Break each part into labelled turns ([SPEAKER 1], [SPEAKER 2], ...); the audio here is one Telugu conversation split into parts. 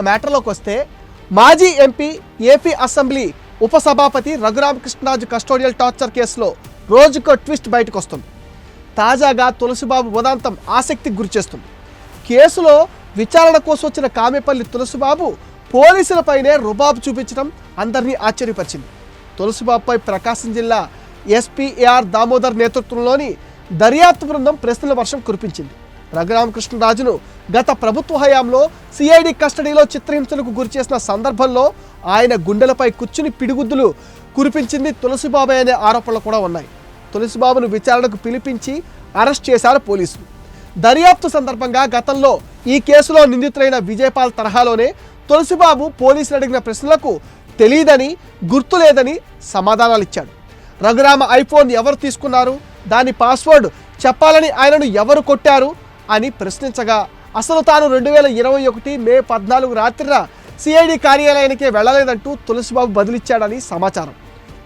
[SPEAKER 1] ఇక మ్యాటర్లోకి వస్తే మాజీ ఎంపీ ఏపీ అసెంబ్లీ ఉపసభాపతి రఘురామకృష్ణరాజు కస్టోడియల్ టార్చర్ కేసులో రోజుకో ట్విస్ట్ బయటకు వస్తుంది. తాజాగా తులసిబాబు ఉదాంతం ఆసక్తికి గురిచేస్తుంది కేసులో విచారణ కోసం వచ్చిన కామెపల్లి తులసిబాబు పోలీసులపైనే రుబాబు చూపించడం అందరినీ ఆశ్చర్యపరిచింది. తులసిబాబుపై ప్రకాశం జిల్లా ఎస్పీఏఆర్ దామోదర్ నేతృత్వంలోని దర్యాప్తు బృందం ప్రశ్నల వర్షం కురిపించింది. రఘురామకృష్ణరాజును గత ప్రభుత్వ హయాంలో సిఐడి కస్టడీలో చిత్రహింసలకు గురిచేసిన సందర్భంలో ఆయన గుండెలపై కూర్చుని పిడిగుద్దులు కురిపించింది తులసిబాబు అనే ఆరోపణలు కూడా ఉన్నాయి. తులసిబాబును విచారణకు పిలిపించి అరెస్ట్ చేశారు పోలీసులు. దర్యాప్తు సందర్భంగా గతంలో ఈ కేసులో నిందితులైన విజయపాల్ తరహాలోనే తులసిబాబు పోలీసులు అడిగిన ప్రశ్నలకు తెలియదని గుర్తులేదని సమాధానాలు ఇచ్చాడు. రఘురామ ఐఫోన్ ఎవరు తీసుకున్నారు? దాని పాస్వర్డ్ చెప్పాలని ఆయనను ఎవరు కొట్టారు? అని ప్రశ్నించగా అసలు తాను రెండు వేల ఇరవై ఒకటి మే పద్నాలుగు రాత్రిన సిఐడి కార్యాలయానికే వెళ్ళలేదంటూ తులసిబాబు బదిలిచ్చాడని సమాచారం.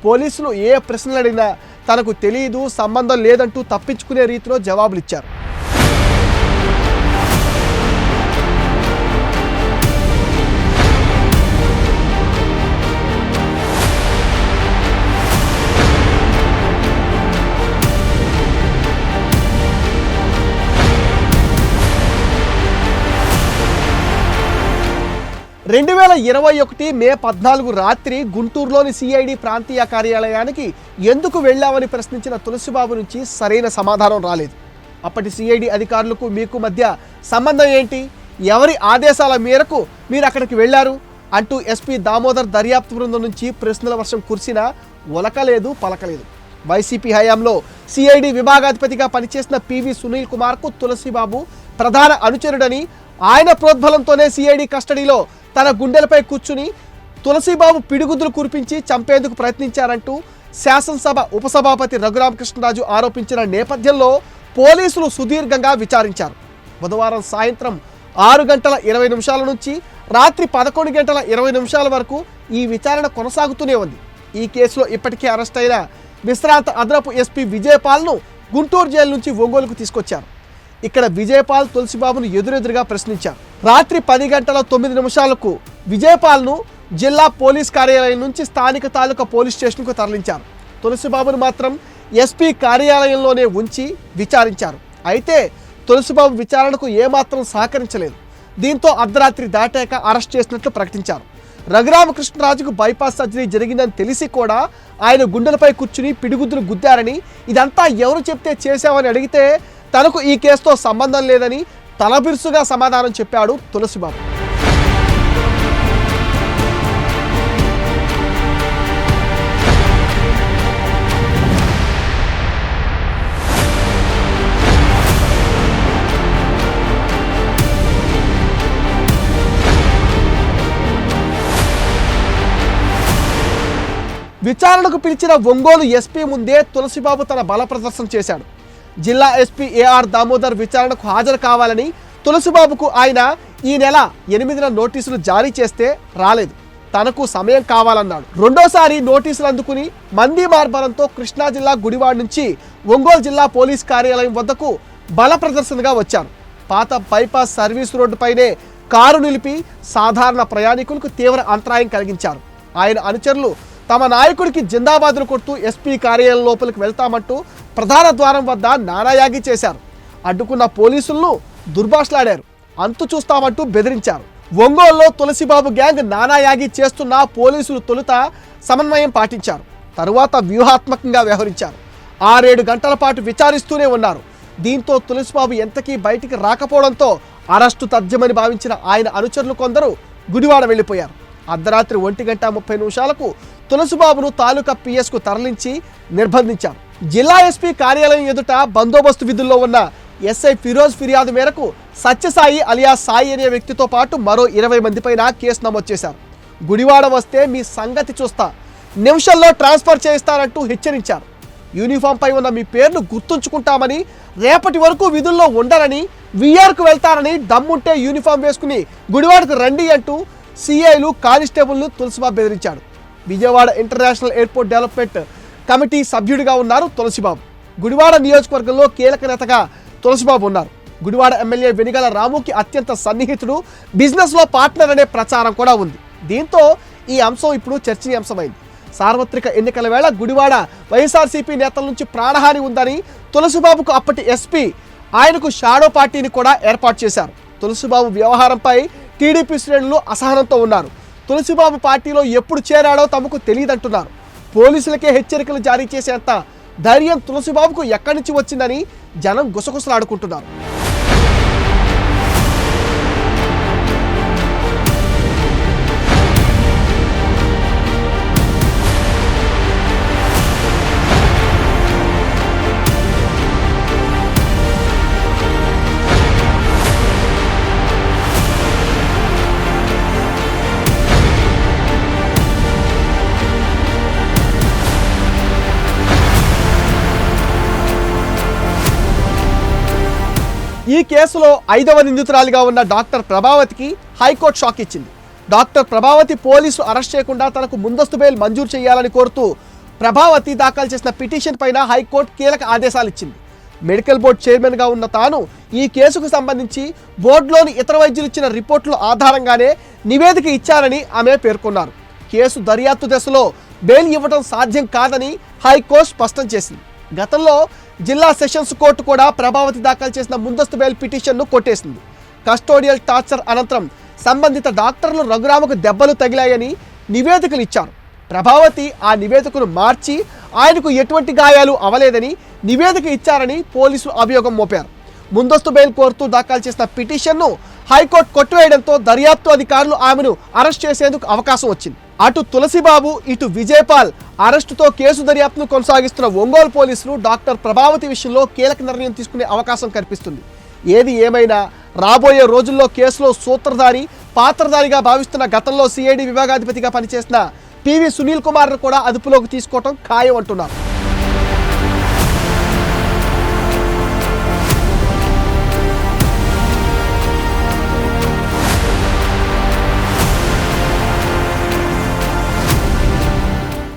[SPEAKER 1] పోలీసులు ఏ ప్రశ్నలు అడిగినా తనకు తెలియదు సంబంధం లేదంటూ తప్పించుకునే రీతిలో జవాబులు రెండు వేల ఇరవై ఒకటి మే పద్నాలుగు రాత్రి గుంటూరులోని సిఐడి ప్రాంతీయ కార్యాలయానికి ఎందుకు వెళ్ళావని ప్రశ్నించిన తులసిబాబు నుంచి సరైన సమాధానం రాలేదు. అప్పటి సిఐడి అధికారులకు మీకు మధ్య సంబంధం ఏంటి? ఎవరి ఆదేశాల మేరకు మీరు అక్కడికి వెళ్ళారు? అంటూ ఎస్పీ దామోదర్ దర్యాప్తు బృందం నుంచి ప్రశ్నల వర్షం కురిసినా ఉలకలేదు పలకలేదు. వైసీపీ హయాంలో సిఐడి విభాగాధిపతిగా పనిచేసిన పివి సునీల్ కుమార్కు తులసిబాబు ప్రధాన అనుచరుడని ఆయన ప్రోద్బలంతోనే సిఐడి కస్టడీలో తన గుండెలపై కూర్చుని తులసిబాబు పిడుగుదులు కురిపించి చంపేందుకు ప్రయత్నించారంటూ శాసనసభ ఉపసభాపతి రఘురామకృష్ణరాజు ఆరోపించిన నేపథ్యంలో పోలీసులు సుదీర్ఘంగా విచారించారు. బుధవారం సాయంత్రం ఆరు గంటల ఇరవై నిమిషాల నుంచి రాత్రి పదకొండు గంటల ఇరవై నిమిషాల వరకు ఈ విచారణ కొనసాగుతూనే ఉంది. ఈ కేసులో ఇప్పటికే అరెస్ట్ అయిన విశ్రాంత అదనపు ఎస్పీ విజయపాల్ను గుంటూరు జైలు నుంచి ఒంగోలుకు తీసుకొచ్చారు. ఇక్కడ విజయపాల్ తులసిబాబును ఎదురెదురుగా ప్రశ్నించారు. రాత్రి పది గంటల తొమ్మిది నిమిషాలకు విజయపాల్ను జిల్లా పోలీస్ కార్యాలయం నుంచి స్థానిక తాలూకా పోలీస్ స్టేషన్కు తరలించారు. తులసిబాబును మాత్రం ఎస్పీ కార్యాలయంలోనే ఉంచి విచారించారు. అయితే తులసిబాబు విచారణకు ఏమాత్రం సహకరించలేదు. దీంతో అర్ధరాత్రి దాటాక అరెస్ట్ చేసినట్లు ప్రకటించారు. రఘురామకృష్ణరాజుకు బైపాస్ సర్జరీ జరిగిందని తెలిసి కూడా ఆయన గుండెలపై కూర్చుని పిడిగుద్దులు గుద్దారని ఇదంతా ఎవరు చెప్తే చేశామని అడిగితే తనకు ఈ కేసుతో సంబంధం లేదని తలబిరుసుగా సమాధానం చెప్పాడు తులసిబాబు. విచారణకు పిలిచిన ఒంగోలు ఎస్పీ ముందే తులసిబాబు తన బల ప్రదర్శన చేశాడు. జిల్లా ఎస్పీ ఏఆర్ దామోదర్ విచారణకు హాజరు కావాలని తులసిబాబుకు ఆయన ఈ నెల ఎనిమిదిన నోటీసులు జారీ చేస్తే రాలేదు. తనకు సమయం కావాలన్నాడు. రెండోసారి నోటీసులు అందుకుని మంది మార్బలంతో కృష్ణా జిల్లా గుడివాడ నుంచి ఒంగోలు జిల్లా పోలీస్ కార్యాలయం వద్దకు బల ప్రదర్శనగా వచ్చారు. పాత బైపాస్ సర్వీస్ రోడ్డుపైనే కారు నిలిపి సాధారణ ప్రయాణికులకు తీవ్ర అంతరాయం కలిగించారు. ఆయన అనుచరులు తమ నాయకుడికి జిందాబాదులు కొడుతూ ఎస్పీ కార్యాలయం లోపలికి వెళ్తామంటూ ప్రధాన ద్వారం వద్ద నానాయాగి చేశారు. అడ్డుకున్న పోలీసులను దుర్భాషలాడారు. అంతు చూస్తామంటూ బెదిరించారు. ఒంగోలులో తులసిబాబు గ్యాంగ్ నానాయాగి చేస్తున్న పోలీసులు తొలుత సమన్వయం పాటించారు. తరువాత వ్యూహాత్మకంగా వ్యవహరించారు. ఆరేడు గంటల పాటు విచారిస్తూనే ఉన్నారు. దీంతో తులసిబాబు ఎంతకీ బయటికి రాకపోవడంతో అరెస్టు తథ్యమని భావించిన ఆయన అనుచరులు కొందరు గుడివాడ వెళ్ళిపోయారు. అర్ధరాత్రి ఒంటి గంట ముప్పై నిమిషాలకు తులసిబాబును తాలూకా పిఎస్కు తరలించి నిర్బంధించారు. జిల్లా ఎస్పీ కార్యాలయం ఎదుట బందోబస్తు విధుల్లో ఉన్న ఎస్ఐ ఫిరోజ్ ఫిర్యాదు మేరకు సత్యసాయి అలియా సాయి అనే వ్యక్తితో పాటు మరో ఇరవై మందిపైన కేసు నమోదు చేశారు. గుడివాడ వస్తే మీ సంగతి చూస్తా. నిమిషంలో ట్రాన్స్ఫర్ చేయిస్తానంటూ హెచ్చరించారు. యూనిఫామ్పై ఉన్న మీ పేరును గుర్తుంచుకుంటామని రేపటి వరకు విధుల్లో ఉండరని విఆర్కు వెళ్తారని దమ్ముంటే యూనిఫామ్ వేసుకుని గుడివాడకు రండి అంటూ సిఐలు కానిస్టేబుల్ను తులసిబాబు బెదిరించాడు Vijayawada international airport development committee సభ్యుడిగా ఉన్నారు తులసిబాబు. గుడివాడ నియోజకవర్గంలో కీలక నేతగా తులసిబాబు ఉన్నారు. గుడివాడ ఎమ్మెల్యే వెనిగల రాముకి అత్యంత సన్నిహితుడు బిజినెస్లో పార్ట్నర్ అనే ప్రచారం కూడా ఉంది. దీంతో ఈ అంశం ఇప్పుడు చర్చనీయాంశమైంది. సార్వత్రిక ఎన్నికల వేళ గుడివాడ వైఎస్ఆర్సీపీ నేతల నుంచి ప్రాణహాని ఉందని తులసిబాబుకు అప్పటి ఎస్పీ ఆయనకు షాడో పార్టీని కూడా ఏర్పాటు చేశారు. తులసిబాబు వ్యవహారంపై టీడీపీ శ్రేణులు అసహనంతో ఉన్నారు. తులసిబాబు పార్టీలో ఎప్పుడు చేరాడో తమకు తెలియదంటున్నారు. పోలీసులకే హెచ్చరికలు జారీ చేసేంత ధైర్యం తులసిబాబుకు ఎక్కడి నుంచి వచ్చిందని జనం గుసగుసలాడుకుంటున్నారు. ఈ కేసులో ఐదవ నిందితురాలిగా ఉన్న డాక్టర్ ప్రభావతికి హైకోర్టు షాక్ ఇచ్చింది. డాక్టర్ ప్రభావతి పోలీసు అరెస్ట్ చేయకుండా తనకు ముందస్తు బెయిల్ మంజూరు చేయాలని కోరుతూ ప్రభావతి దాఖలు చేసిన పిటిషన్ పైన హైకోర్టు కీలక ఆదేశాలు ఇచ్చింది. మెడికల్ బోర్డు చైర్మన్గా ఉన్న తాను ఈ కేసుకు సంబంధించి బోర్డులోని ఇతర వైద్యులు ఇచ్చిన రిపోర్టుల ఆధారంగానే నివేదిక ఇచ్చారని ఆమె పేర్కొన్నారు. కేసు దర్యాప్తు దశలో బెయిల్ ఇవ్వడం సాధ్యం కాదని హైకోర్టు స్పష్టం చేసింది. గతంలో జిల్లా సెషన్స్ కోర్టు కూడా ప్రభావతి దాఖలు చేసిన ముందస్తు బెయిల్ పిటిషన్ను కొట్టేసింది. కస్టోడియల్ టార్చర్ అనంతరం సంబంధిత డాక్టర్లు రఘురామకు దెబ్బలు తగిలాయని నివేదికలు ఇచ్చారు. ప్రభావతి ఆ నివేదికను మార్చి ఆయనకు ఎటువంటి గాయాలు అవలేదని నివేదిక ఇచ్చారని పోలీసులు అభియోగం మోపారు. ముందస్తు బెయిల్ కోరుతూ దాఖలు చేసిన పిటిషన్ను హైకోర్టు కొట్టివేయడంతో దర్యాప్తు అధికారులు ఆమెను అరెస్ట్ చేసేందుకు అవకాశం వచ్చింది. అటు తులసిబాబు ఇటు విజయపాల్ అరెస్టుతో కేసు దర్యాప్తును కొనసాగిస్తున్న ఒంగోలు పోలీసులు డాక్టర్ ప్రభావతి విషయంలో కీలక నిర్ణయం తీసుకునే అవకాశం కనిపిస్తుంది ఏది ఏమైనా రాబోయే రోజుల్లో కేసులో సూత్రధారి పాత్రధారిగా భావిస్తున్న గతంలో సిఐడి విభాగాధిపతిగా పనిచేసిన పివి సునీల్ కుమార్ను కూడా అదుపులోకి తీసుకోవటం ఖాయం అంటున్నారు.